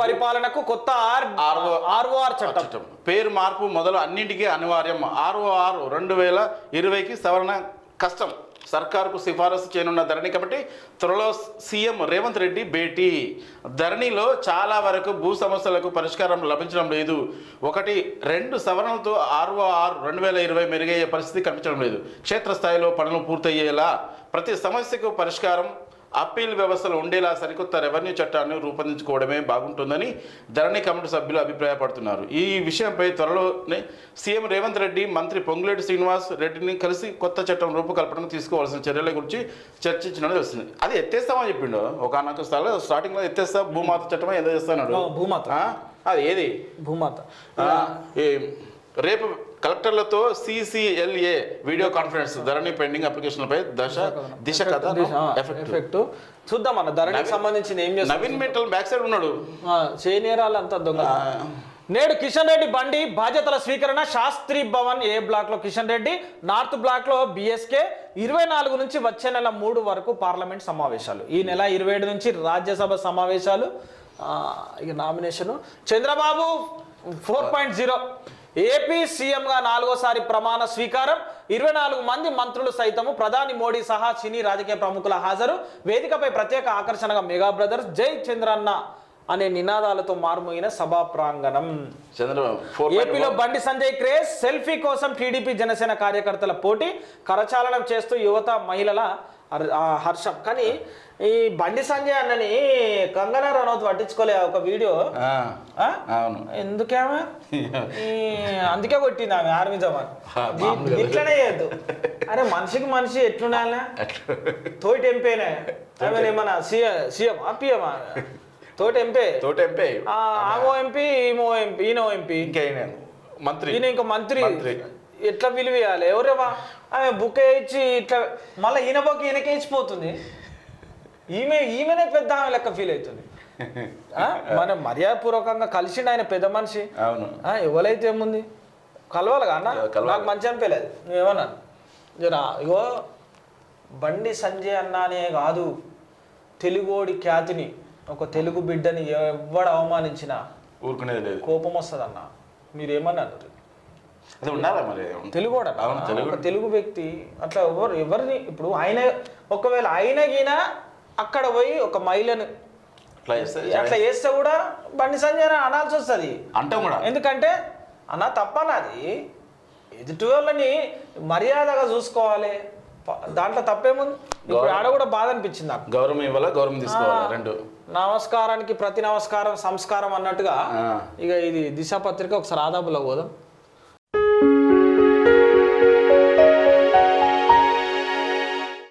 పరిపాలనకు కొత్త are RO ROR చట్టం. పేరు మార్పు మొదలు అన్నింటికీ అనివార్యం. ఆర్ఓఆర్ రెండు వేల ఇరవైకి సవరణ కష్టం. సర్కారుకు సిఫారసు చేయనున్న ధరణి కమిటీ త్వరలో సీఎం రేవంత్ రెడ్డి భేటీ. ధరణిలో చాలా వరకు భూ సమస్యలకు పరిష్కారం లభించడం లేదు. ఒకటి రెండు సవరణలతో ఆర్ఓఆర్ రెండు వేల ఇరవై మెరుగయ్యే పరిస్థితి కనిపించడం లేదు. క్షేత్రస్థాయిలో పనులు పూర్తయ్యేలా ప్రతి సమస్యకు పరిష్కారం అప్పీల్ వ్యవస్థలు ఉండేలా సరికొత్త రెవెన్యూ చట్టాన్ని రూపొందించుకోవడమే బాగుంటుందని ధరణి కమిటీ సభ్యులు అభిప్రాయపడుతున్నారు. ఈ విషయంపై త్వరలోనే సీఎం రేవంత్ రెడ్డి మంత్రి పొంగులేటి శ్రీనివాస్ రెడ్డిని కలిసి కొత్త చట్టం రూపకల్పనకు తీసుకోవాల్సిన చర్యల గురించి చర్చించినట్టు తెలుస్తుంది. అది ఎత్తేస్తామని చెప్పిండు. ఒక అనొక స్థలం స్టార్టింగ్లో ఎత్తేస్తా భూమాత చట్టం ఏదో చేస్తాడు? ఆ, భూమాత. అది ఏది? భూమాత. రేపు కలెక్టర్లతో CCLA video conference Dharani pending అప్లికేషన్లపై దశ దిశ కథ ఎఫెక్ట్ చూద్దాం అన్న ధరణికి సంబంధించిన ఏం చేస్తాం నవీన్ మెటల్ బ్యాక్ సైడ్ ఉన్నాడు. చేయనేరాలు అంతా దొంగ. నేడు కిషన్ రెడ్డి బండి బాధ్యతల స్వీకరణ శాస్త్రి భవన్ ఏ బ్లాక్లో కిషన్ రెడ్డి నార్త్ బ్లాక్లో బిఎస్కే ఇరవై నాలుగు నుంచి వచ్చే నెల మూడు వరకు పార్లమెంట్ సమావేశాలు. ఈ నెల ఇరవై ఏడు నుంచి రాజ్యసభ సమావేశాలు. ఇక nomination. Chandrababu four point zero. AP సీఎంగా నాలుగోసారి ప్రమాణ స్వీకారం. ఇరవై నాలుగు మంది మంత్రులు సైతము. ప్రధాని మోడీ సహా సినీ రాజకీయ ప్రముఖుల హాజరు. వేదికపై ప్రత్యేక ఆకర్షణగా మెగా బ్రదర్స్ జై చంద్రన్న అనే నినాదాలతో మారుమోగిన సభా ప్రాంగణం. చంద్రబాబు ఏపీలో బండి సంజయ్ క్రేజ్ సెల్ఫీ కోసం టీడీపీ జనసేన కార్యకర్తల పోటీ కరచాలనం చేస్తూ యువత మహిళల హర్షం. కానీ ఈ బండి సంజయ్ అన్నని కంగనా రనౌత్ పట్టించుకోలే ఒక వీడియో. ఆ? అవును. ఎందుకేమో? అందుకే కొట్టింది ఆమె ఆర్మీ జవాన్. ఇట్లనే చేయద్దు. అరే మనిషికి మనిషి ఎట్లుండాలనే తోటి ఎంపీనే. ఆమె ఏమన్నా సీఎం సీఎం పిఎం తోటి ఎంపీ తోట ఎంపీ ఆ, ఆమో ఎంపీ ఈమో ఎంపీ ఈయనో ఎంపీ ఇంకా మంత్రి. ఈయన ఇంకా మంత్రి. ఎట్లా విలువేయాలి ఎవరేవా ఆమె బుక్ ఇచ్చి ఇట్లా మళ్ళీ ఈయన బొక్క ఈయనకే ఇచ్చిపోతుంది ఈమె ఈమెనే పెద్ద ఆమె లెక్క ఫీల్ అవుతుంది. ఆ? మనం మర్యాదపూర్వకంగా కలిసిండు ఆయన పెద్ద మనిషి. అవును. ఎవరైతే ఏముంది? కలవాలి కలవాలి. నాకు మంచి అనిపించలేదు. నువ్వేమన్నా? జరా ఇగో బండి సంజయ్ అన్నానే కాదు తెలుగోడి ఖ్యాతిని. ఒక తెలుగు బిడ్డని ఎవడు అవమానించినా ఊరుకునేది లేదు. కోపం వస్తుంది అన్న మీరేమన్నారు? అది ఉండాలా మరి? తెలుగు. ఒక తెలుగు వ్యక్తి అట్లా ఎవరు ఎవరిని ఇప్పుడు ఆయన ఒకవేళ ఆయన గిన అక్కడ పోయి ఒక మహిళను అట్లా చేస్తే కూడా బండి సంజయ్ అని అనాల్సి వస్తుంది. అంటాం కూడా. ఎందుకంటే అన్న తప్పనది ఎదుటి వాళ్ళని మర్యాదగా చూసుకోవాలి. దాంట్లో తప్పేముంది? ఇప్పుడు ఆడ కూడా బాధ అనిపించింది నాకు. గౌరవం ఇవ్వాలా? గౌరవం తీసుకోవాలా? రెండు. నమస్కారానికి ప్రతి నమస్కారం సంస్కారం అన్నట్టుగా. ఇక ఇది దిశ పత్రిక ఒకసారి ఆదాపులో పోదాం.